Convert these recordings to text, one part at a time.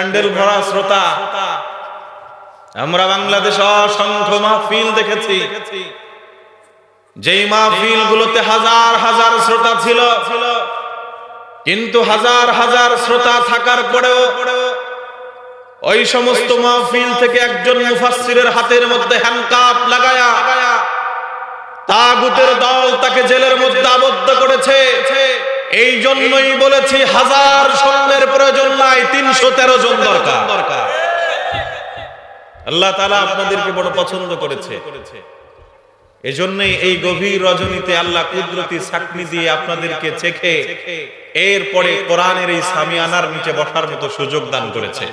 প্যান্ডেল ভরা শ্রোতা, আমরা বাংলাদেশে অসংখ্য মাহফিল দেখেছি। যেই মাহফিল গুলোতে হাজার হাজার শ্রোতা ছিল, কিন্তু হাজার হাজার শ্রোতা থাকার পরেও ওই সমস্ত মাহফিল থেকে একজন মুফাসসিরের হাতের মধ্যে হ্যান্ডকাপ লাগায়া তাগুতের দল তাকে জেলের মধ্যে আবদ্ধ করেছে। এই জন্যই বলেছি হাজার সৈন্যের প্রয়োজন নাই, তিনশো তেরো জন দরকার। আল্লাহ তালা আপনাদেরকে বড় পছন্দ করেছে। এজন্যই এই গভীর রজনীতে আল্লাহ কুদরতি সাকনি দিয়ে আপনাদেরকে চেখে এরপরে কোরআনের এই সামিয়ানার নিচে বসার মতো সুযোগ দান করেছে।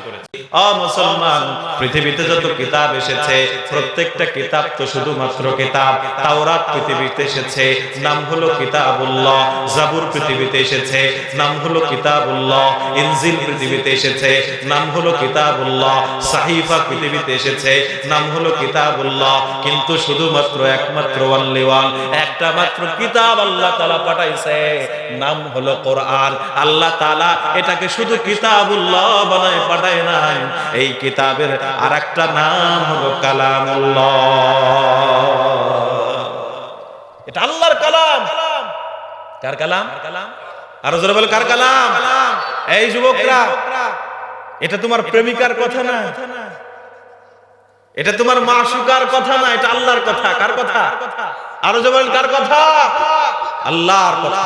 মুসলমান, পৃথিবীতে যত কিতাব এসেছে, প্রত্যেকটা কিতাব তো শুধুমাত্র কিতাব। তাওরাত পৃথিবীতে এসেছে, নাম হলো কিতাবুল্লাহ। জাবুর পৃথিবীতে এসেছে, নাম হলো কিতাবুল্লাহ। ইনজিল পৃথিবীতে এসেছে, নাম হলো কিতাবুল্লাহ। সাহিফা পৃথিবীতে এসেছে, নাম হলো কিতাবুল্লাহ। কিন্তু শুধুমাত্র একমাত্র ওয়ান। একটা মাত্র কিতাব আল্লাহ তাআলা পাঠাইছে, নাম হলো কোরআন। আল্লাহ তালা এটাকে শুধু কিতাবুল্লাহ বানায় পাঠায় নাই। এই কিতাবের আরেকটা নাম হলো কালামুল্লাহ। এটা আল্লাহর কালাম। কার কালাম? আরও জোরে বলে কার কালাম? এই যুবকরা এটা তোমার প্রেমিকার কথা না? এটা তোমার মাসুকার কথা না? এটা আল্লাহর কথা। কার কথা? আরও যে বলেন কার কথা। আল্লাহর কথা।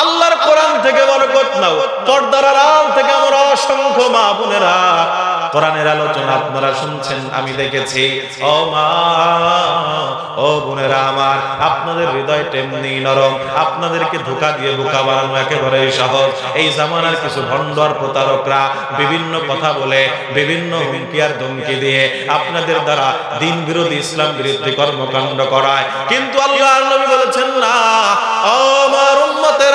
আল্লাহর কোরআন থেকে বরকত নাও। পর্দার আড়াল থেকে আমরা অসংখ্য মা বোনেরা। কোরআনের আলোচনা আপনারা শুনছেন, আমি দেখেছি। ও মা, ও বোনেরা আমার, আপনাদের হৃদয় তেমনি নরম। আপনাদেরকে ধোকা দিয়ে বোকা বানানো একেবারে সহজ। এই জামানার কিছু ভণ্ডর প্রতারকরা বিভিন্ন কথা বলে, বিভিন্ন হুমকি আর ধমকি দিয়ে আপনাদের দ্বারা দিন বিরোধী ইসলাম বিরোধী কর্মকাণ্ড করায়। কিন্তু আল্লাহ নবী বলেছেন, না, ও আমার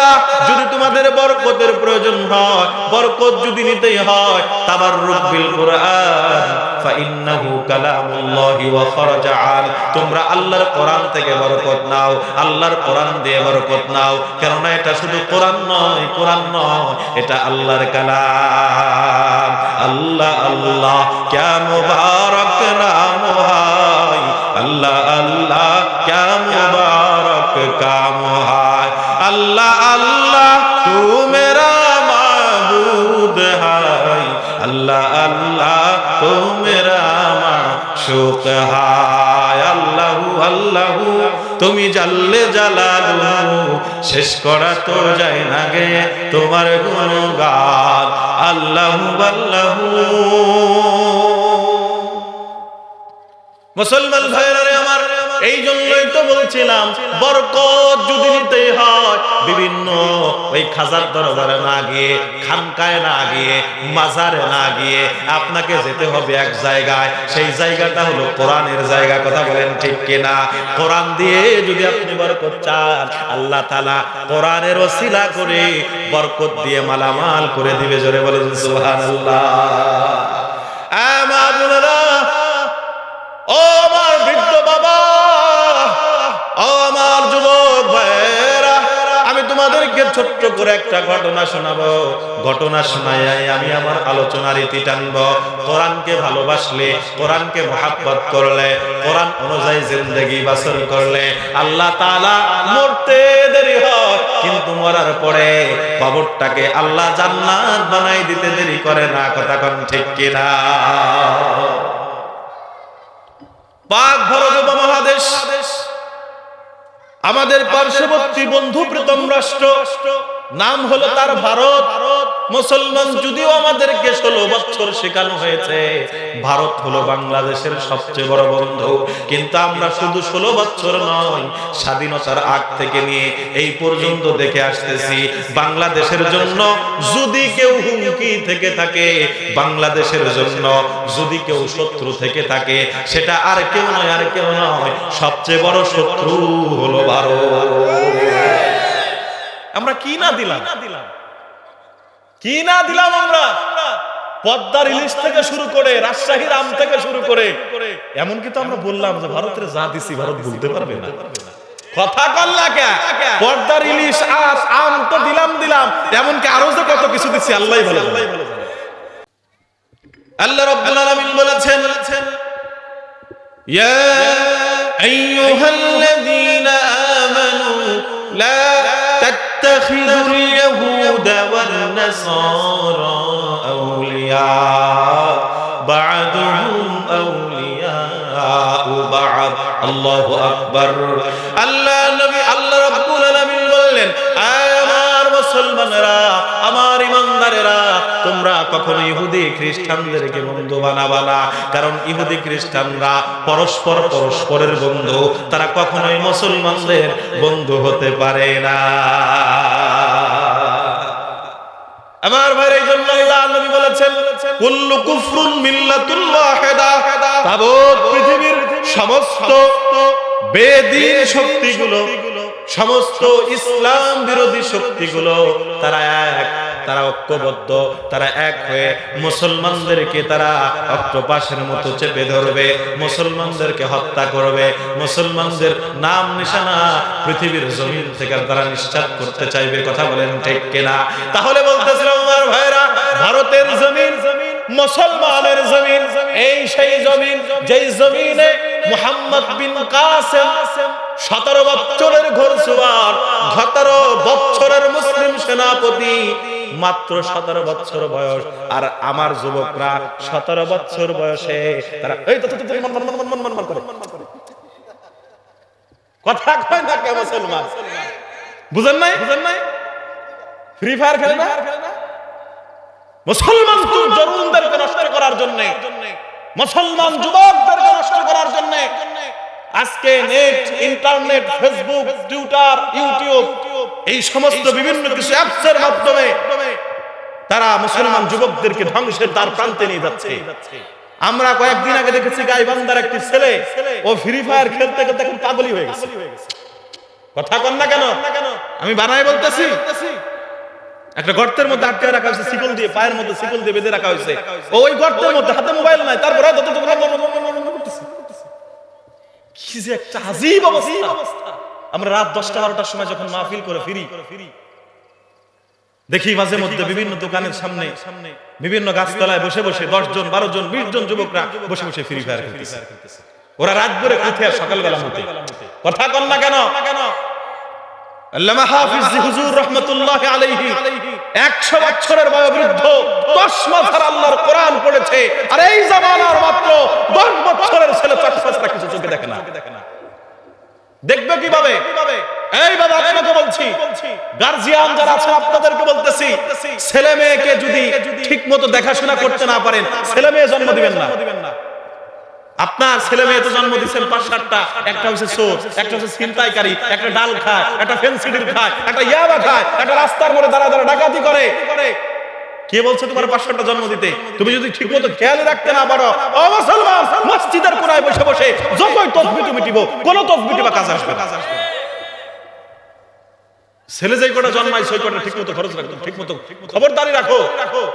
উম্মতেরা যদি তোমাদের বরকতের প্রয়োজন হয়, বরকত যদি হয় তাবার ফাইন্নাহু কালামুল্লাহি ওয়া খরাজা আন। তোমরা আল্লাহর কোরআন থেকে বরকত নাও, আল্লাহর কোরআন দিয়ে বরকত নাও। কেননা এটা শুধু কোরআন নয় কোরআন নয়, এটা আল্লাহর কালাম। আল্লাহ আল্লাহ, ক্যা মুবারক নাম হায়? আল্লাহ আল্লাহ। জাল্লে জালালু, শেষ করা তো যায় না গে তোমার গুণগান। আল্লাহু আল্লাহু। মুসলমান ভাইরা আমার, এই তো বলছিলাম, বরকত যদি নিতে হয়, বিভিন্ন ওই খাজার দরবারে না গিয়ে, খানকায় না গিয়ে, মাজারে না গিয়ে আপনাকে যেতে হবে এক জায়গায়। সেই জায়গাটা হলো কোরআনের জায়গা, কথা বলেন ঠিক কিনা? কোরআন দিয়ে যদি আপনি বরকত চান, আল্লাহ তাআলা কোরআনের ওসিলা করে বরকত দিয়ে মালামাল করে দিবে, জোরে বলেন সুবহানাল্লাহ। আমানুল্লাহ ও ছোট্ট করে একটা ঘটনা শোনাবো। ঘটনা শোনাই আমি আমার আলোচনার ইতি টানবো। কোরআনকে ভালোবাসলে, কোরআনকে মহাব্বত করলে, কোরআন অনুযায়ী জিন্দগি বাসর করলে আল্লাহ তাআলা মরতে দেরি হয়, কিন্তু মরার পরে কবরটাকে আল্লাহ জান্নাত বানাই দিতে দেরি করে না, কথা কোন ঠিক কিনা? পাক ভারত উপমহাদেশ আমাদের পার্শ্ববর্তী বন্ধু প্রীতম রাষ্ট্র। নাম হলো তার ভারত। মুসলমান যদিও আমাদেরকে ষোলো বছর শেখানো হয়েছে, ভারত হলো বাংলাদেশের সবচেয়ে বড় বন্ধু। কিন্তু আমরা শুধু ষোলো বছর নয়, স্বাধীনতার আগ থেকে নিয়ে এই পর্যন্ত দেখে আসতেছি, বাংলাদেশের জন্য যদি কেউ হুমকি থেকে থাকে, বাংলাদেশের জন্য যদি কেউ শত্রু থেকে থাকে, সেটা আর কেউ নয়, আর কেউ নয়, সবচেয়ে বড় শত্রু হলো ভারত। আমরা কি না দিলাম? কি না দিলাম আমরা? পদ্মার ইলিশ থেকে শুরু করে রাজশাহীর আম থেকে শুরু করে। এমনকি তো আমরা বললাম যে ভারতের যা দিছি, ভারত বলতে পারবে না। কথা কল্লা কে? পর্দার ইলিশ আর আম তো দিলাম দিলাম। এমনকি আরও যে কত কিছু দিছি, আল্লাহই ভালো আল্লাহ রাব্বুল আলামিন বলেছেন, ইয়া আইয়ুহাল্লাযীনা আমানু লা ইয়াহুদা ওয়ান নাসারা আউলিয়া বা'দুহুম আউলিয়া বা'দ আল্লাহু আকবার আল্লাহ নবী, আল্লাহ রাব্বুল আলামিন বললেন আমার মুসলমানেরা, আমার ইমানদারেরা, তোমরা কখনো ইহুদি খ্রিস্টানদেরকে বন্ধু বানাবা না। কারণ ইহুদি খ্রিস্টানরা পরস্পর পরস্পরের বন্ধু। তারা কখনোই মুসলমানদের বন্ধু হতে পারে না। আমার ভাই এই জন্য নবী বলেছেন, কুল্লু কুফরুন মিল্লাতুল ওয়াহিদা। তাবৎ পৃথিবীর সমস্ত বেদিন শক্তিগুলো, সমস্ত ইসলাম বিরোধী শক্তিগুলো, তারা এক। তারা ঐক্যবদ্ধ, তারা এক হয়ে মুসলমানদেরকে তারা অক্টোপাসের মতো চেপে ধরবে, মুসলমানদেরকে হত্যা করবে, মুসলমানদের নাম নিশানা পৃথিবীর জমিন থেকে তারা নিশ্চাত করতে চাইবে, কথা বলেন ঠিক কিনা? তাহলে বলতেছিলাম আমার ভাইরা, ভারতের জমিন, মুসলমানের জমিন, এই সেই জমিন, যেই জমিনে মুহাম্মদ বিন কাসেম সতেরো বছরের ঘোরসুয়ার সতেরো বছরের মুসলিম সেনাপতি মাত্র সতেরো বছর বয়স। আর আমার যুবকরা সতেরো বছর বয়সে তারা মন, মন, মন, মন, মন, মন মুসলমান? জন্য। আজকে net internet Facebook Twitter YouTube এই সমস্ত বিভিন্ন কিছু অ্যাপসের মাধ্যমে তারা মুসলমান যুবকদেরকে ধ্বংসের তার প্রান্তে নিয়ে যাচ্ছে আমরা কয়েকদিন আগে দেখেছি গাইবান্দার একটি ছেলে ও ফ্রি ফায়ার খেলতে খেলতে এখন পাগলি হয়ে গেছে কথা কন না কেন আমি বানাই বলতেছি একটা গর্তের মধ্যে আটকে রাখা হয়েছে শিকল দিয়ে পায়ের মধ্যে শিকল দিয়ে বেঁধে রাখা হয়েছে ওই গর্তের মধ্যে হাতে মোবাইল নাই তারপর। কি যে একটা আজীব অবস্থা আমরা রাত দশটা বারোটার সময় যখন মাহফিল করে ফিরি দেখি মাঝে মধ্যে বিভিন্ন দোকানের সামনে বিভিন্ন গাছতলায় বসে বসে দশ জন বারো জন বিশ জন যুবকরা বসে বসে ফ্রি ফায়ার খেলতেছে। ওরা রাত ভরে উঠে আর সকালবেলা মতে কথা কন না কেন? আল্লামা হাফিজ হুজুর রাহমাতুল্লাহ আলাইহি 100 বছরের বয়োবৃদ্ধ 10 মাথার আল্লাহর কোরআন পড়েছে আর এই জামানার মাত্র 10 বছরের ছেলে চটফাসটা কিছু চোখে দেখে না। দেখবে কীভাবে? এই বাবা আপনাকে বলছি। গার্জিয়ান যারা আছেন আপনাদেরকে বলতেছি ছেলে মেয়েকে যদি ঠিক মতো দেখাশোনা করতে না পারেন ছেলে মেয়ে জন্ম দিবেন না। আপনার ছেলে মেয়ে তো জন্ম দিচ্ছেন পাঁচ সাতটা। একটা হচ্ছে চোর একটা হচ্ছে ছিনতাইকারী একটা ডাল খায় একটা ফেন্সিডির খায় একটা ইয়াবা খায় একটা রাস্তার মোড়ে দাঁড়া দাঁড়া ডাকাতি করে। কে বলছে তোমার পাঁচ জন্ম দিতে? তুমি যদি ঠিক মতো খেয়াল রাখতে না পারো ও মুসলমান মসজিদের কোনায় বসে বসে যতই তসবি তুমি টিপো কোনো তসবি বা কাজ আসবে না। ছেলে যেই কটা জন্মায় সেই কটা ঠিক মতো খরচ রাখো ঠিক মতো খবরদারি রাখো।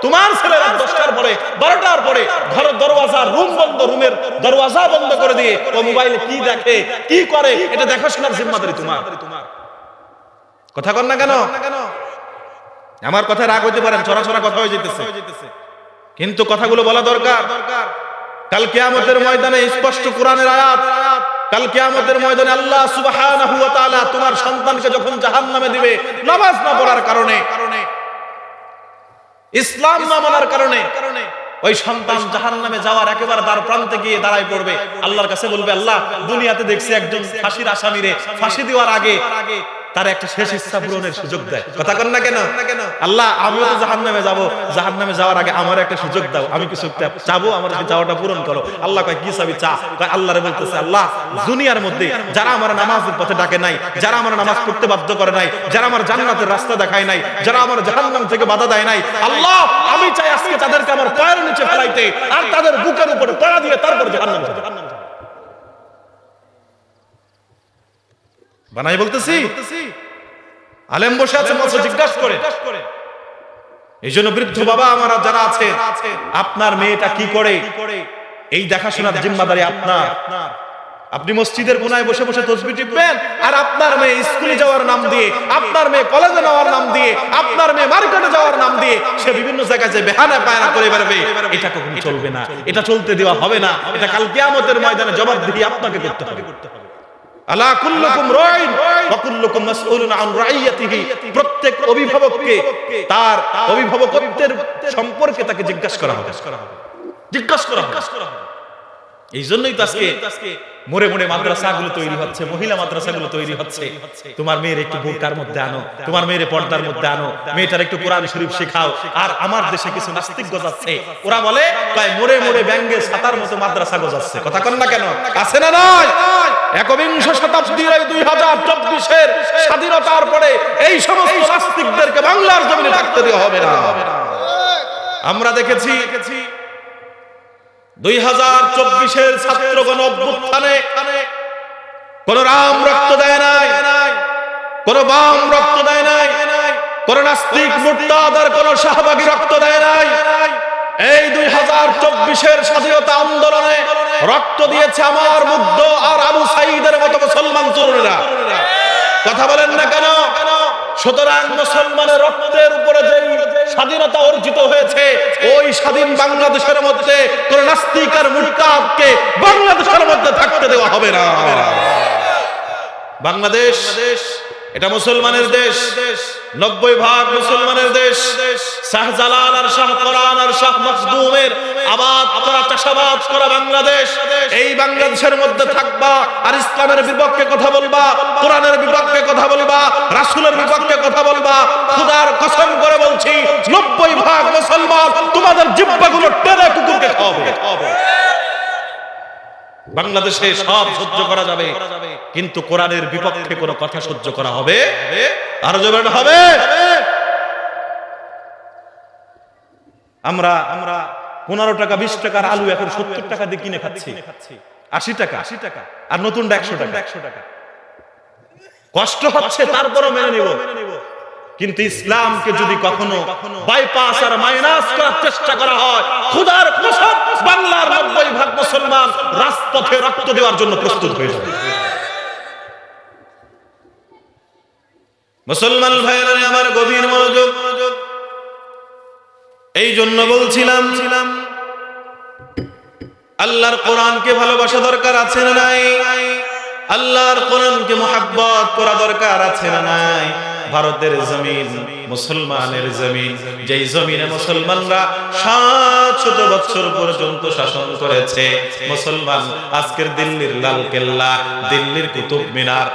তোমার ছেলে রাত দশটার পরে বারোটার পরে ঘরের দরওয়াজা রুম বন্ধ রুমের দরওয়াজা বন্ধ করে দিয়ে ও মোবাইলে কি দেখে কি করে এটা দেখাশোনার জিম্মাদারি তোমার। কথা কন না কেন? আমার কথা রাগ হইতে পারেন ছড়া কথা হয়ে যেতেছে কিন্তু কথাগুলো বলা দরকার। কাল কিয়ামতের ময়দানে স্পষ্ট কোরআনের আয়াত, কাল কিয়ামতের ময়দানে আল্লাহ সুবহানাহু ওয়া তাআলা তোমার সন্তানকে যখন জাহান্নামে দিবে, নামাজ না পড়ার কারণে, ইসলাম না মানার কারণে, ওই সন্তান জাহান্নামে যাওয়ার একেবারে দ্বার প্রান্তে গিয়ে দাঁড়ায় পড়বে। আল্লাহর কাছে বলবে, আল্লাহ, দুনিয়াতে দেখছি একজন ফাঁসির আসামিরে ফাঁসি দেওয়ার আগে তার একটা শেষ ইচ্ছা পূরণের সুযোগ দেয়। কথা কন না কেন? আল্লাহ আমিও তো জাহান নামে যাব। জাহান নামে যাওয়ার আগে আমার একটা সুযোগ দাও। আমি কিছু চাবো আমার চাওয়াটা পূরণ করো। আল্লাহ কয় কি চাবি? চা। কয় আল্লাহরে বলতেছে আল্লাহ দুনিয়ার মধ্যে যারা আমার নামাজের পথে ডাকে নাই যারা আমার নামাজ পড়তে বাধ্য করে নাই যারা আমার জান্নাতের রাস্তা দেখায় নাই যারা আমার জাহান্নাম থেকে বাধা দেয় নাই আল্লাহ আমি চাই আজকে তাদেরকে আমার পায়ের নিচে ফেলাইতে আর তাদের বুকের উপরে পড়া দিয়ে তারপর জাহান্নাম যাবে। বানাই বলতেছি? আলেম বসে আছে মঞ্চ জিজ্ঞাসা করে। এই জন্য বৃদ্ধ বাবা আমারা যারা আছে আপনার মেয়েটা কি করে? এই দেখাশোনার জিম্মাদারি আপনার। আপনি মসজিদের কোনায় বসে বসে তসবি টিপবেন আর আপনার মেয়ে স্কুলে যাওয়ার নাম দিয়ে আপনার মেয়ে কলেজে যাওয়ার নাম দিয়ে আপনার মেয়ে মার্কেটে যাওয়ার নাম দিয়ে সে বিভিন্ন জায়গায় যে বেহানা পায়না করে বেরোবে এটা কখনো চলবে না এটা চলতে দেওয়া হবে না এটা কাল কিয়ামতের ময়দানে জবাব জবাবদিহি আপনাকে করতে হবে। প্রত্যেক অভিভাবককে তার অভিভাবকত্বের সম্পর্কে তাকে জিজ্ঞাসা করা হবে। জিজ্ঞাসা করা হবে। এই জন্যই তো আজকে মোড়ে মোড়ে মাদ্রাসাগুলো তৈরি হচ্ছে মহিলা মাদ্রাসাগুলো তৈরি হচ্ছে। তোমার মেয়ের একটু বোরকার মধ্যে আনো তোমার মেয়ের পর্দার মধ্যে আনো মেয়েটার একটু কোরআন শরীফ শেখাও। আর আমার দেশে কিছু নাস্তিক গজাচ্ছে। ওরা বলে মোড়ে মোড়ে ব্যাঙ্গে সাতার মতো মাদ্রাসা গজাচ্ছে। কথা কন না কেন? আছে না নয় একবিংশ শতাব্দীর এই দুই হাজার চব্বিশের স্বাধীনতার পরে এই সমস্ত নাস্তিকদেরকে বাংলার জমিনে থাকতে দেওয়া হবে না। আমরা দেখেছি দুই হাজার চব্বিশের ছাত্রগণ অভ্যুত্থানে কোন রাম রক্ত দেয় নাই, কোন বাম রক্ত দেয় নাই, কোন নাস্তিক মুক্তাদার কোন শাহবাগী রক্ত দেয় নাই এই দুই হাজার চব্বিশের স্বাধীনতা আন্দোলনে রক্ত দিয়েছে আমার মুগ্ধ আর আবু সাইদের মতো মুসলমান তরুণেরা। কথা বলেন না কেন? সুতরাং মুসলমানের রক্তের উপরে যে স্বাধীনতা অর্জিত হয়েছে, ওই স্বাধীন বাংলাদেশের মধ্যে কোন নাস্তিক আর বাংলাদেশের মধ্যে থাকতে দেওয়া হবে না। বাংলাদেশ এটা মুসলমানের দেশ। নব্বই ভাগ মুসলমানের দেশ। শাহজালাল আর শাহ কোরআন আর শাহ মখদুমের আবাদ করা, চাষাবাদ করা বাংলাদেশ। এই বাংলাদেশের মধ্যে থাকবা আর ইসলামের বিপক্ষে কথা বলবা, কোরআনের বিপক্ষে কথা বলবা, রাসুলের বিপক্ষে কথা বলবা। খোদার কসম করে বলছি, নব্বই ভাগ মুসলমান তোমাদের জিব্বাগুলো টেনে কুকুরকে খাওয়াবে। বাংলাদেশে সব সহ্য করা যাবে, কিন্তু কোরআনের বিপক্ষে কোনো কথা সহ্য করা হবে, আরও হবে। আমরা আমরা পনেরো টাকা, বিশ টাকার আলু এখন সত্তর টাকা দিয়ে কিনে খাচ্ছি। আশি টাকা। আশি টাকা আর নতুনটা একশো টাকা একশো টাকা। কষ্ট হচ্ছে, তারপরও মেনে নিব। কিন্তু ইসলামকে যদি কখনো বাইপাস আর মাইনাস করার চেষ্টা করা হয় খুদার কসম বাংলার নব্বই ভাগ মুসলমান রাজপথে রক্ত দেওয়ার জন্য প্রস্তুত হয়ে যাবে। মুসলমান ভাইয়েরা আমার গভীর মনোযোগ। এই জন্য বলছিলাম ছিলাম আল্লাহর কোরআনকে ভালোবাসা দরকার আছে না নাই? আল্লাহর কোরআনকে মোহাব্বত করা দরকার আছে না নাই? ভারতের জমিন, মুসলমানের জমিন, যেই জমিনে মুসলমানরা সাত শত বছর পর্যন্ত শাসন করেছে, মুসলমান আজকের দিল্লির লাল কেল্লা দিল্লির কুতুব মিনার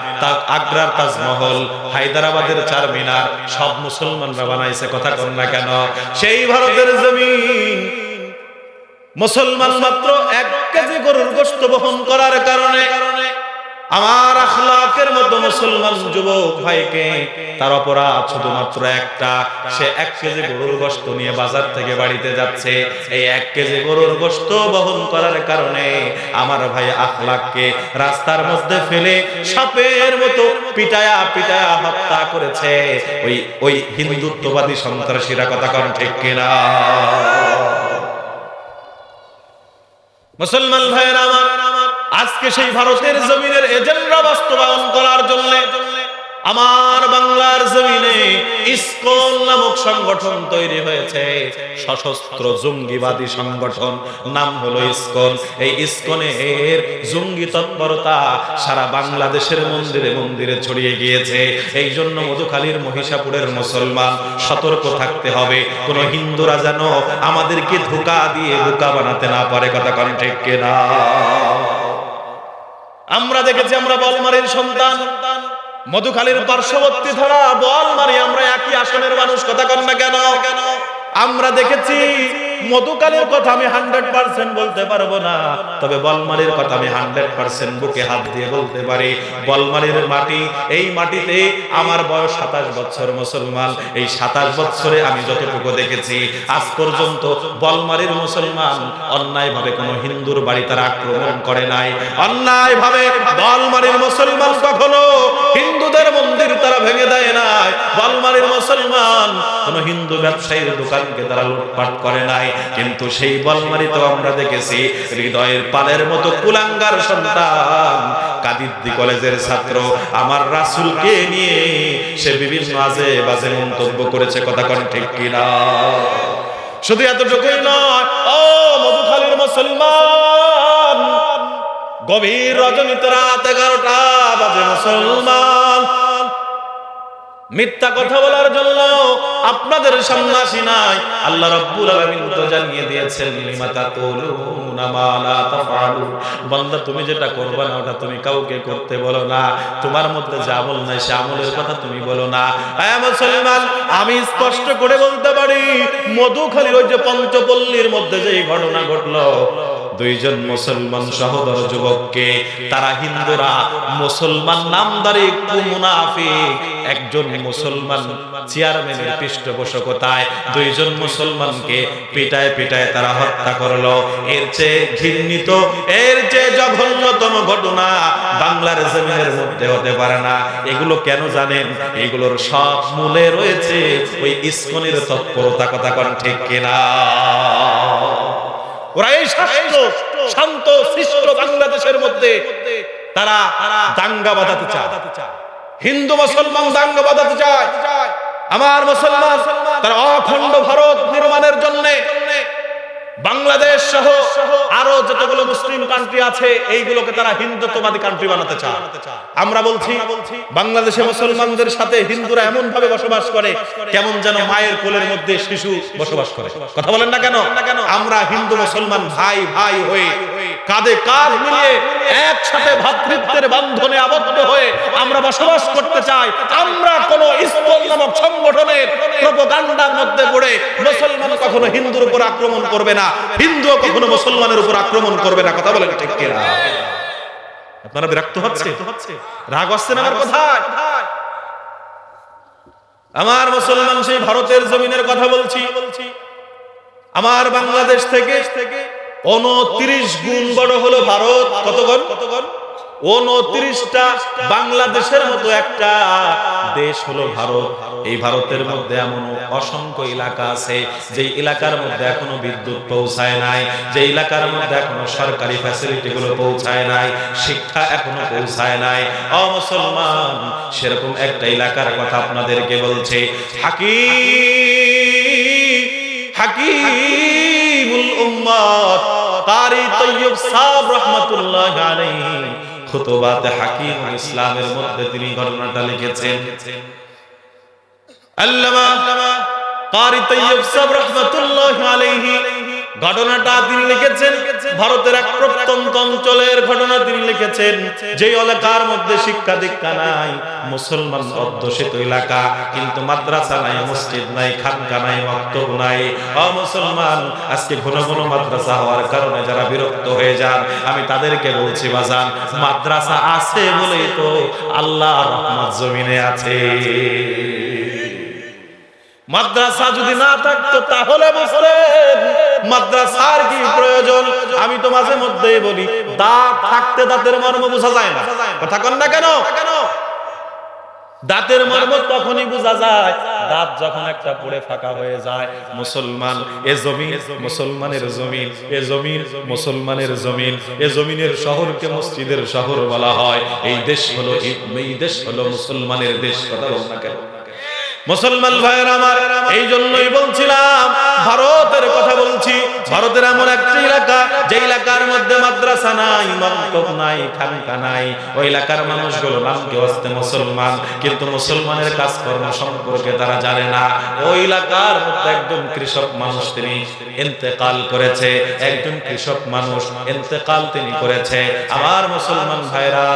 আগ্রার তাজমহল, হায়দ্রাবাদের চার মিনার, সব মুসলমানরা বানাইছে, কথা কন না কেন? সেই ভারতের জমিন মুসলমান মাত্র এক কেজি গরুর গোস্ত বহন করার কারণে আমার আখলাকের মতো মুসলমান যুবক ভাইকে, তার অপরাধ শুধুমাত্র একটা, সে এক কেজি গরুর গোস্ত নিয়ে বাজার থেকে বাড়িতে যাচ্ছে। এই এক কেজি গরুর গোস্ত বহন করার কারণে আমার ভাই আখলাককে রাস্তার মধ্যে ফেলে সাপের মতো পিটায়া পিটায়া হত্যা করেছে। ওই ওই হিন্দুত্ববাদী সন্ত্রাসীরা কথা কন ঠিক কিনা? মুসলমান ভাইয়ের আমার আজকে সেই ভারতের জমিনের এজেন্ডা বাস্তবায়ন করার জন্য আমার বাংলার জমিনে ইসকন নামক সংগঠন তৈরি হয়েছে। সশস্ত্র জঙ্গিবাদী সংগঠন, নাম হলো ইসকন। এই ইসকনের জঙ্গি তৎপরতা সারা বাংলাদেশের মন্দিরে মন্দিরে ছড়িয়ে গিয়েছে। এই জন্য মধুখালীর মহিষাপুরের মুসলমান সতর্ক থাকতে হবে। কোন হিন্দুরা যেন আমাদেরকে ধোকা দিয়ে বোকা বানাতে না পারে, কথা কন ঠিক কিনা? আমরা দেখেছি আমরা বলমারির সন্তান। মধুখালীর পার্শ্ববর্তী ধরা, বলমারি, আমরা একই আসনের মানুষ, কথা কন না কেন? আমরা দেখেছি মধুকালের কথা আমি হান্ড্রেড পার্সেন্ট বলতে পারব না। তবে বলমারির কথা আমি হান্ড্রেড পার্সেন্ট বুকে হাত দিয়ে বলতে পারি। বলমারির মাটি, এই মাটিতে আমার বয়স সাতাশ বছর মুসলমান। এই সাতাশ বছরে আমি যতটুকু দেখেছি, আজ পর্যন্ত বলমারির মুসলমান অন্যায় ভাবে কোনো হিন্দুর বাড়ি তারা আক্রমণ করে নাই। অন্যায় ভাবে বলমারির মুসলমান কখনো হিন্দুদের মন্দির তারা ভেঙে দেয় নাই। বলমারির মুসলমান কোন হিন্দু ব্যবসায়ীর দোকানকে তারা লুটপাট করে নাই। কিন্তু সেই বলমারিতেও আমরা দেখেছি, হৃদয়ের পালের মতো কুলাঙ্গার সন্তান। কাদিদ্দি কলেজের ছাত্র, আমার রাসূলকে নিয়ে সে বিভিন্ন আজে বাজে মন্তব্য করেছে, কথা কোন ঠিক কিনা? শুধু এতটুকুই নয় মুসলমান, গভীর রজনীতে রাত এগারোটা বাজে মুসলমান। মিথ্যা কথা বলার জন্য আপনাদের সামনে আসি নাই। আল্লাহ রাব্বুল আলামিন তো জানিয়ে দিয়েছেন, লিমা তাকুলুনা মা তুমি যেটা করবে না, ওটা তুমি কাউকে করতে বলো না। তোমার মধ্যে নাই কথা তুমি বলো না। মুসলমান, আমি স্পষ্ট করে বলতে পারি ওই যে পঞ্চপল্লীর মধ্যে যেই ঘটনা ঘটলো দুইজন মুসলমান সহোদর যুবককে, তারা হিন্দুরা, মুসলমান নামদারি কুমুনাফিক, একজন মুসলমান চেয়ারম্যানের পৃষ্ঠপোষকতায়, দুইজন মুসলমানকে পিটায় পিটায় তারা হত্যা করল। এর চেয়ে ঘৃণিত, এর চেয়ে জঘন্যতম ঘটনা বাংলার জমিনের মধ্যে হতে পারে না। এগুলো কেন জানেন? এগুলোর সব মূলে রয়েছে ওই ইস্কনের তৎপরতা, কথা কোন ঠিক কিনা? ওরা এই শান্ত শান্ত সৃষ্ট বাংলাদেশের মধ্যে তারা দাঙ্গা বাঁধাতে চায়। হিন্দু মুসলমান দাঙ্গা বাঁধাতে চায়। আমার মুসলমান তারা অখণ্ড ভারত নির্মাণের জন্য বাংলাদেশ সহ আরও যতগুলো মুসলিম কান্ট্রি আছে, এইগুলোকে তারা হিন্দুত্ববাদী কান্ট্রি বানাতে চায়। আমরা বলছি, বাংলাদেশে মুসলমানদের সাথে হিন্দুরা এমন ভাবে বসবাস করে, কেমন যেন মায়ের কোলের মধ্যে শিশু বসবাস করে। কথা বলেন না কেন? আমরা হিন্দু মুসলমান ভাই ভাই হয়ে, কাঁধে কাঁধ মিলিয়ে একসাথে ভ্রাতৃত্বের বন্ধনে আবদ্ধ হয়ে আমরা বসবাস করতে চাই। আমরা কোন ইসকন নামক সংগঠনের প্রোপাগান্ডার মধ্যে পড়ে মুসলমান কখনো হিন্দুর উপর আক্রমণ করবে না। হিন্দু কখনো মুসলমানের উপর আক্রমণ করবে না কথা বলেন ঠিক কিনা? আপনারা বিরক্ত হচ্ছে? রাগ আসছে না আমার কথায়? আমার মুসলমান সেই ভারতের জমিনের কথা বলছি। আমার বাংলাদেশ থেকে উনত্রিশ গুণ বড় হলো ভারত। কতগণ কতগণ? উনত্রিশটা বাংলাদেশের মতো একটা দেশ হলো ভারত। এই ভারতের মধ্যে এমন অসংখ্য এলাকা আছে যে এলাকার মধ্যে এখনও বিদ্যুৎ পৌঁছায় নাই যে এলাকার মধ্যে এখনও সরকারি ফ্যাসিলিটি গুলো পৌঁছায় নাই, শিক্ষা এখনও পৌঁছায় নাই। অমুসলমান সেরকম একটা এলাকার কথা আপনাদেরকে বলছে। হাকি হাকিমুল উম্মত কারি তৈয়ব সাহেব রহমাতুল্লাহ আলাইহি। খুতবাতে হাকিম ইসলামের মধ্যে তিনি ঘটনাটা লিখেছেন। আল্লামা কারি তৈয়ব সাহেব রহমাতুল্লাহ আলাইহি ঘটনাটা তিনি লিখেছেন, ভারতের এক প্রত্যন্ত অঞ্চলের ঘটনা তিনি লিখেছেন যে এলাকার মধ্যে শিক্ষা দীক্ষা নাই, মুসলমান অধ্যুষিত এলাকা, কিন্তু মাদ্রাসা নাই, মসজিদ নাই, খানকা নাই, মক্তব নাই। অমুসলমান আজকে ঘন ঘন মাদ্রাসা হওয়ার কারণে যারা বিরক্ত হয়ে যান, আমি তাদেরকে বলছি, বাজান, মাদ্রাসা আছে বলেই তো আল্লাহ জমিনে আছে। মাদ্রাসা যদি না থাকতো তাহলে বুঝলেন মাদ্রাসার কি প্রয়োজন? আমি তো মাঝে মধ্যে বলি, দাঁত থাকতে দাঁতের মর্ম বোঝা যায় না। কথা কন না কেন? দাঁতের মর্ম তখনই বোঝা যায়, দাঁত যখন একটা পড়ে ফাঁকা হয়ে যায়। মুসলমান, এ জমিন মুসলমানের জমিন, এ জমিন মুসলমানের জমিন, এ জমিনের শহরকে মসজিদের শহর বলা হয়। এই দেশ হলো এই দেশ হলো মুসলমানের দেশ, কথা বল না কেন? মুসলমান ভাইয়ের আমার এই জন্যই বলছিলাম, ভারতের কথা বলছি। ভারতের এমন একটা এলাকা যে এলাকার মধ্যে মাদ্রাসা নাই, মক্তব নাই, খানকা নাই। ওই এলাকার মানুষগুলো নামকে হস্তে মুসলমান? কিন্তু মুসলমানের কাজকর্ম সম্পর্কে তারা জানে না। ওই এলাকার মধ্যে একজন কৃষক মানুষ তিনি ইন্তেকাল করেছে। একজন কৃষক মানুষ ইন্তেকাল তিনি করেছে। আমার মুসলমান ভাইরা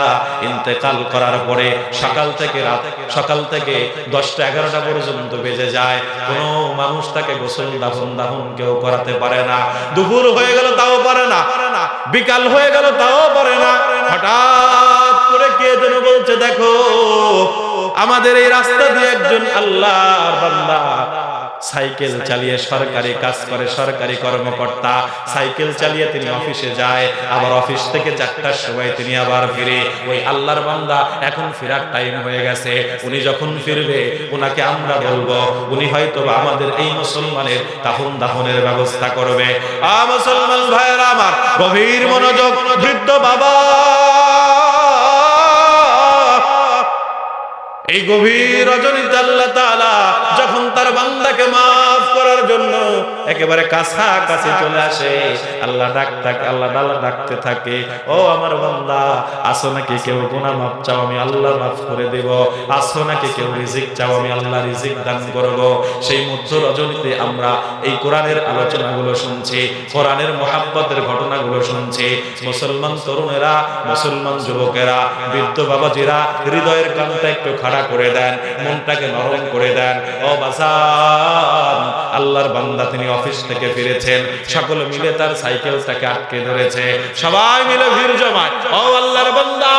ইন্তেকাল করার পরে সকাল থেকে রাত, সকাল থেকে দশটা এগারোটা পর্যন্ত বেজে যায়। কোনো মানুষ তাকে গোসল দাফন দাফন কেউ করাতে পারে না। দুপুর হয়ে গেল, তাও পারে না। বিকাল হয়ে গেল, তাও পারে না। হঠাৎ করে কে যেন বলছে, দেখো, আমাদের এই রাস্তা দিয়ে একজন আল্লাহর বান্দা সাইকেল চালিয়ে সরকারি কাজ করে সরকারি কর্মকর্তা। সাইকেল চালিয়ে তিনি অফিসে যায়, আবার অফিস থেকে চারটার সময় তিনি আবার ফিরে। ওই আল্লাহর বান্দা এখন ফেরার টাইম হয়ে গেছে। উনি যখন ফিরবে ওনাকে আমরা বলব, উনি হয়তো আমাদের এই মুসলমানের দাফন দাফনের ব্যবস্থা করবে। আ মুসলমান ভাইয়েরা আমার গভীর মনোযোগ, বৃদ্ধ বাবা! এই গভীর রজনীতে আল্লাহ তাআলা যখন তার বান্দাকে maaf করার জন্য একেবারে কাছাকাছি চলে আসে। আল্লাহ ডাক থাকে, আল্লাহ তাআলা ডাকতে থাকে, ও আমার বান্দা, আসো নাকি কেউ গুনাহ মাফ চাও, আমি আল্লাহ মাফ করে দেব। আসো নাকি কেউ রিজিক চাও, আমি আল্লাহ রিজিক দান করব। সেই মধ্য রজনীতে আমরা এই কোরআনের আলোচনাগুলো শুনছি, কোরআনের মহাব্বতের ঘটনাগুলো শুনছি। মুসলমান তরুণেরা, মুসলমান যুবকেরা, বৃদ্ধ বাবাজিরা হৃদয়ের কানটা একটু খাড়া করে দেন, মনটাকে নরম করে দেন। ও আল্লাহর বান্দা তিনি অফিস থেকে ফিরেছেন। সকলে মিলে তার সাইকেলটাকে আটকে ধরেছে। সবাই মিলে ভিড় জমায়। ও আল্লাহর বান্দা,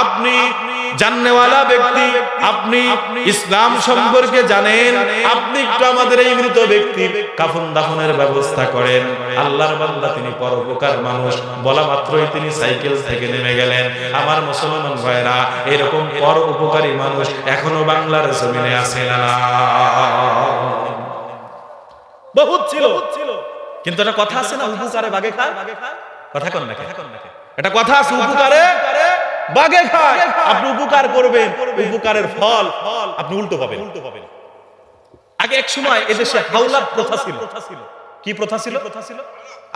আপনি জাননেওয়ালা ব্যক্তি আপনি ইসলাম সম্পর্কে জানেন আপনি একটু আমাদের এই মৃত ব্যক্তির কাফন দাফনের ব্যবস্থা করেন। আল্লাহর বান্দা তিনি পরোপকার মানুষ বলা মাত্রই তিনি সাইকেল থেকে নেমে গেলেন। আমার মুসলমান ভাইরা এরকম পর উপকারী মানুষ এখনও বাংলার জমিনে আছে না বহুত ছিল। কিন্তু একটা কথা আছে না উপকারে বাগে খায়? কথা কন না এটা কথা আছে উপকারে? বাগে খায়। আপনি উপকার করবেন, উপকারের ফল আপনি উল্টো পাবেন। উল্টো পাবেন আগে এক সময় এদেশে হাওলাত প্রথা ছিল। কি প্রথা ছিল? প্রথা ছিল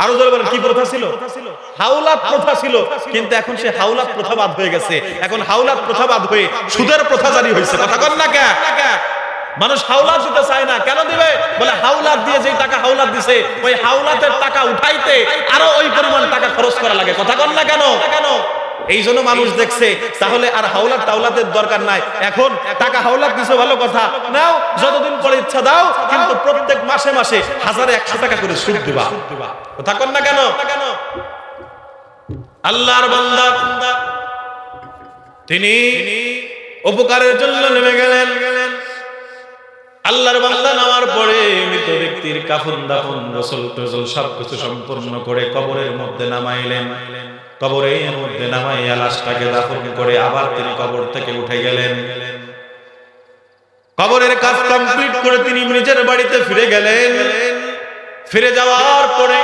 আরও জোরে বলেন, কি প্রথা ছিল? হাওলাত প্রথা ছিল, কিন্তু এখন সে হাওলাত প্রথা বাদ হয়ে গেছে। এখন হাওলাত প্রথা বাদ হয়ে সুদের প্রথা জারি হয়েছে। কথা কন না কে? মানুষ হাওলাত দিতে চায় না। কেন দিবে? বলে হাওলাত দিয়ে যে টাকা হাওলাত দিছে, ওই হাওলাতের টাকা উঠাইতে আরও ওই পরিমাণ টাকা খরচ করা লাগে। কথা কন না কেন কেন? এই জন্য মানুষ দেখছে, তাহলে আর হাওলাত টাওলাতের দরকার নাই। এখন টাকা হাওলাত দিছো, ভালো কথা। নাও, যতদিন পরে ইচ্ছা দাও, কিন্তু প্রত্যেক মাসে মাসে হাজারে একশো টাকা করে সুদ দিবা। কথা কর না কেন? আল্লাহর বান্দা, তিনি উপকারের জন্য নেমে গেলেন গেলেন। আল্লাহর বান্দা নামার পরে মৃত ব্যক্তির কাফন দাফন, গোসল টোসল সবকিছু সম্পূর্ণ করে কবরের মধ্যে নামাইলেন। কবরের মধ্যে নামাইয়া লাশটাকে দাফন করে আবার তিনি কবর থেকে উঠে গেলেন। কবরের কাজ কমপ্লিট করে তিনি নিজের বাড়িতে ফিরে গেলেন। ফিরে যাওয়ার পরে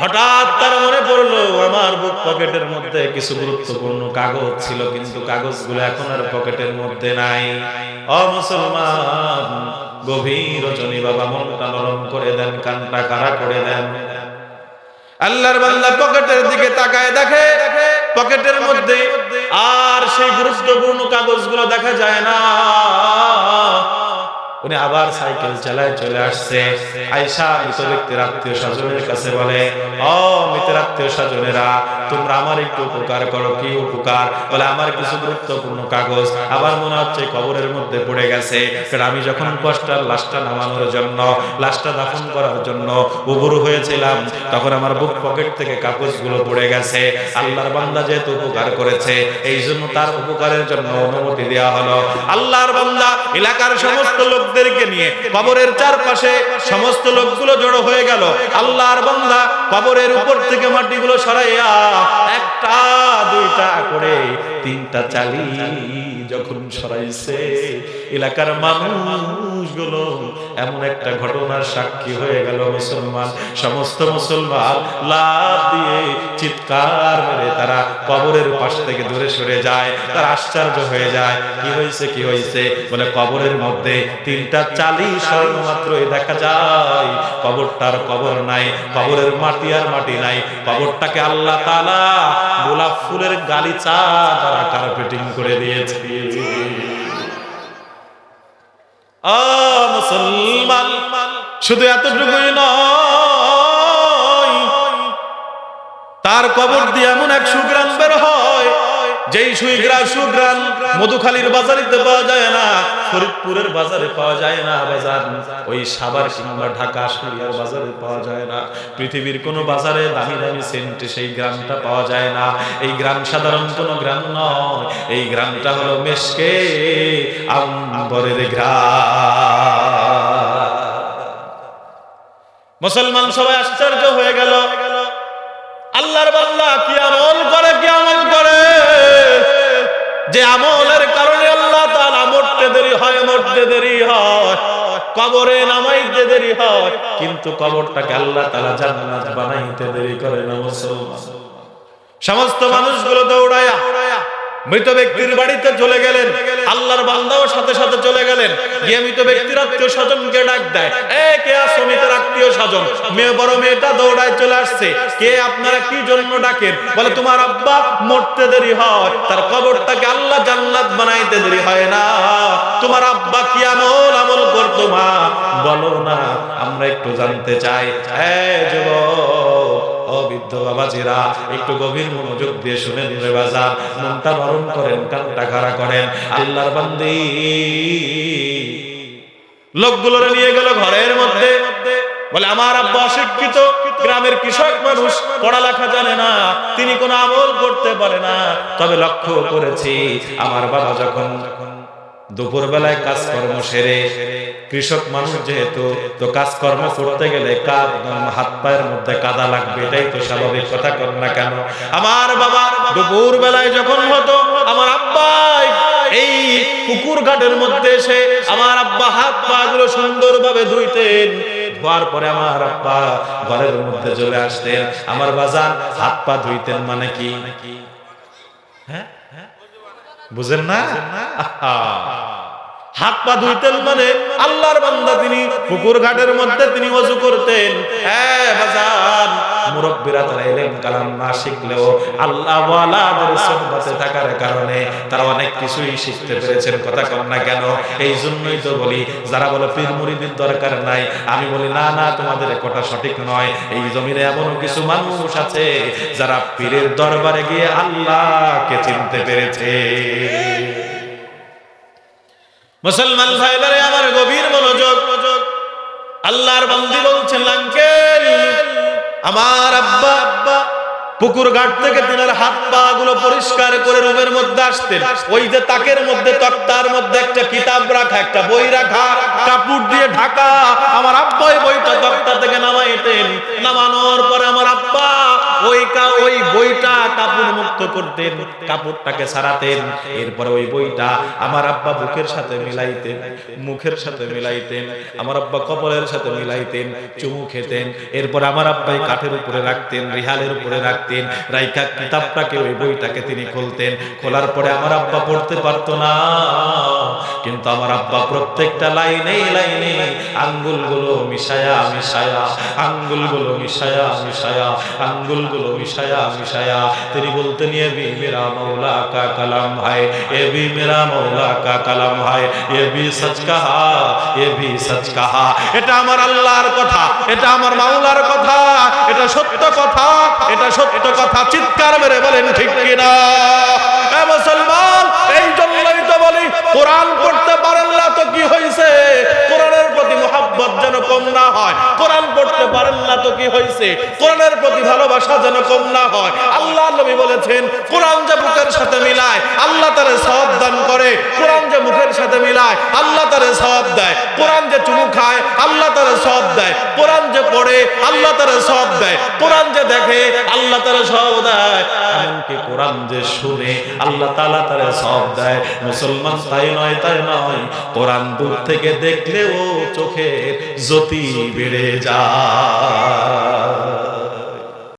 হঠাৎ তার মনে পড়ল, আমার বুক পকেটের মধ্যে কিছু গুরুত্বপূর্ণ কাগজ ছিল, কিন্তু কাগজগুলো এখন আর পকেটের মধ্যে নাই। অ মুসলমান, গভীর রজনী বাবা মনটা নরম করে দেন, কানটা কারা করে দেন। আল্লাহর বান্দা পকেটের দিকে তাকায় দেখে, পকেটের মধ্যে আর সেই গুরুত্বপূর্ণ কাগজগুলো দেখা যায় না। উনি আবার সাইকেল চালায় চলে আসছে। আয়সা মৃত ব্যক্তির আত্মীয় স্বজনের কাছে বলে, ও মৃতের আত্মীয় স্বজনেরা, তোমরা আমার একটু উপকার করো। কি উপকার? বলে, আমার কিছু গুরুত্বপূর্ণ কাগজ। আবার মনে হচ্ছে কবরের মধ্যে পড়ে গেছে। আমি যখন কষ্টার লাশটা নামানোর জন্য, লাশটা দাফন করার জন্য উবুর হয়েছিলাম, তখন আমার বুক পকেট থেকে কাগজগুলো পড়ে গেছে। আল্লাহর বান্দা যেহেতু উপকার করেছে, এই জন্য তার উপকারের জন্য অনুমতি দেওয়া হলো। আল্লাহর বান্দা, এলাকার সমস্ত লোকদেরকে নিয়ে কবরের চারপাশে সমস্ত লোকগুলো জড়ো হয়ে গেল। আল্লাহর বান্দা কবরের উপর থেকে মাটিগুলো সরাইয়া একটা, দুইটা করে তিনটা চালি যখন সরাইছে, এলাকার মানুষগুলো, এমন একটা ঘটনার সাক্ষী হয়ে গেল মুসলমান, সমস্ত মুসলমান লাভ দিয়ে চিৎকার মেরে তারা কবরের পাশ থেকে দূরে সরে যায়, তার আশ্চর্য হয়ে যায়, কি হয়েছে কি হয়েছে? বলে কবরের মধ্যে তিনটা চালি স্বর্ণ মাত্রই দেখা যায় কবরটার কবর নাই, কবরের মাটি আর মাটি নাই, কবরটাকে আল্লাহ তালা গোলাপ ফুলের গালিচা করে দিয়েছে। মুসলমান শুধু নয় তার কবর দিয়ে এমন এক সুগ্রাম বের হয়। যেই সুইগ্রাম সুগ্রাম মধুখালীর বাজারিতে পাওয়া যায় না, ফরিদপুরের বাজারে পাওয়া যায় না বাজার। ওই সাবার কিংবা ঢাকা আশুলিয়ার বাজারে পাওয়া যায় না। পৃথিবীর কোনো বাজারে দামি দামি সেন্ট সেই গ্রামটা পাওয়া যায় না। এই গ্রাম সাধারণ কোনো গ্রাম নয়। এই গ্রামটা হলো মেশকে আম্বরের গ্রাম। মুসলমান সবাই আশ্চর্য হয়ে গেল। আল্লাহর বান্দা কি আমল করে কি আমল করে। যে আমলের কারণে আল্লাহ তাআলা মরতে দেরি হয়, মরতে দেরি হয়। কবরে নামাইতে দেরি হয়, কিন্তু কবরটাকে আল্লাহ তাআলা জান্নাত বানাইতে দেরি করে না সমস্ত মানুষগুলো দৌড়ায়া। মৃত ব্যক্তির বাড়িতে চলে গেলেন। আল্লাহর বান্দাও সাথে সাথে চলে গেলেন। গিয়ে মৃত ব্যক্তির আত্মীয় স্বজনকে ডাক দেয়। এ, কে মৃতের আত্মীয় স্বজন? মেয়ে, বড় মেয়েটা দৌড়ায় চলে আসছে। কে আপনারা কি জন্য ডাকেন? বলে, তোমার আব্বা মরতে দেরি হয়। তার কবরটাকে আল্লাহ জান্নাত বানাইতে দেরি হয় না। তোমার আব্বা কি আমল আমল করতো মা? বলো না, আমরা একটু জানতে চাই। হ্যাঁ যুবক ও বৃদ্ধ বাবাজিরা, একটু গভীর মনোযোগ দিয়ে শুনেন রে বাজার মনটা করেন, কানটা খাড়া করেন। আল্লাহর বান্দি। লোকগুলোরে নিয়ে গেল ঘরের মধ্যে। বলে, আমার আব্বা অশিক্ষিত, গ্রামের কৃষক মানুষ, পড়ালেখা জানে না, তিনি কোনো আমল করতে পারে না। তবে লক্ষ্য করেছি, আমার বাবা যখন দুপুর বেলায় কাজকর্ম সেরে। কৃষক মানুষ যেহেতু, তো কাজকর্ম করতে গেলে হাত পায়ের মধ্যে কাদা লাগবে, এটাই তো স্বাভাবিক কথা, কর না কেন? আমার বাবা দুপুর বেলায় যখন হতো, আমার আব্বা এই পুকুর ঘাটের মধ্যে এসে আমার আব্বা হাত পা গুলো সুন্দরভাবে ধুইতেন। ধোয়ার পরে আমার আব্বা ঘরের মধ্যে চলে আসতেন। আমার বাজার হাত পা ধুইতেন মানে কি? হ্যাঁ? বুঝেন না? হাত পা ধুইতেন মানে আল্লাহর বান্দা তিনি পুকুর ঘাটের মধ্যে তিনি ওযু করতেন। হ্যাঁ মুরব্বিরা তারা এলেম কালাম না শিখলেও আল্লাহ ওয়ালাদের সুহবতে থাকার কারণে তারা অনেক কিছুই শিখতে পেরেছেন, কথা কর না কেন? এই জন্যই তো বলি, যারা বলে পীর মুরিদের দরকার নাই, আমি বলি, না না, তোমাদের কথা সঠিক নয়। এই জমিনে এমন কিছু মানুষ আছে যারা পীরের দরবারে গিয়ে আল্লাহকে চিনতে পেরেছে। মুসলমান ভাইবারে আমার গভীর মনোযোগ, আল্লাহর বান্দি বলছেন, আঙ্কেল আমার আব্বা আব্বা পুকুর ঘাট থেকে তিনার হাত পা গুলো পরিষ্কার করে রুমের মধ্যে আসতেন। ওই যে তাকের মধ্যে, তক্তার মধ্যে একটা কিতাব রাখা, একটা বই রাখা, কাপড় দিয়ে ঢাকা, আমার আব্বা বইটা তক্তা থেকে নামাইতেন। নামানোর পরে আমার আব্বা কাপড়টাকে সারাতেন। এরপরে ওই বইটা আমার সাথে মিলাইতেন, মুখের সাথে মিলাইতেন, আমার সাথে মিলাইতেন, চুমু খেতেন। এরপর আমার আব্বাই কাঠের উপরে রাখতেন, রিহালের উপরে রাখতেন। রাখতেন রাইকা কিতাবটাকে ওই বইটাকে তিনি খুলতেন। খোলার পরে আমার আব্বা পড়তে পারত না। কিন্তু আমার আব্বা প্রত্যেকটা লাইনে লাইনে আঙ্গুলগুলো মিশায়া মিশায়া, আঙ্গুলগুলো মিশায়া মিশায়া, আঙ্গুলগুলো মিশায়া মিশায়া। তিনি বলতে নিয়ে বি মেরা মৌলা কা কালাম ভাই এ বি মেরা মৌলা কা কালাম ভাই এ বি সচ কাহা, এ বি সচ কাহা। এটা আমার আল্লাহর কথা, এটা আমার মাওলার কথা, এটা সত্য কথা, এটা সত্য কথা চিৎকার মেরে বলেন, ঠিক কিনা? মুসলমান, এই জন্যই তো বলি, কোরআন পড়তে পারেন না তো কি হয়েছে মোহাব্বত যেন কম না হয়। কোরআন পড়তে পারেন না তো কি হয়েছে? কোরআনের প্রতি ভালোবাসা যেন কম না হয়। আল্লাহ নবী বলেছেন, কোরআন যে বুকের সাথে মিলায়, আল্লাহ তারে সব দান করে। কোরআন যে মুখের সাথে মিলায়, আল্লাহ তারে সব দেয়। কোরআন যে চুমু খায়, আল্লাহ তারে সব দেয়। কোরআন যে পড়ে, আল্লাহ তারে সব দেয়। কোরআন যে দেখে, আল্লাহ তারা সব দেয়। এমনকি কোরআন যে শুনে, আল্লাহ তালা তারা সব দেয়। মুসলমান তাই নয় তাই নয়। কোরআন দূর থেকে দেখলেও চোখে জ্যোতি বেড়ে যায়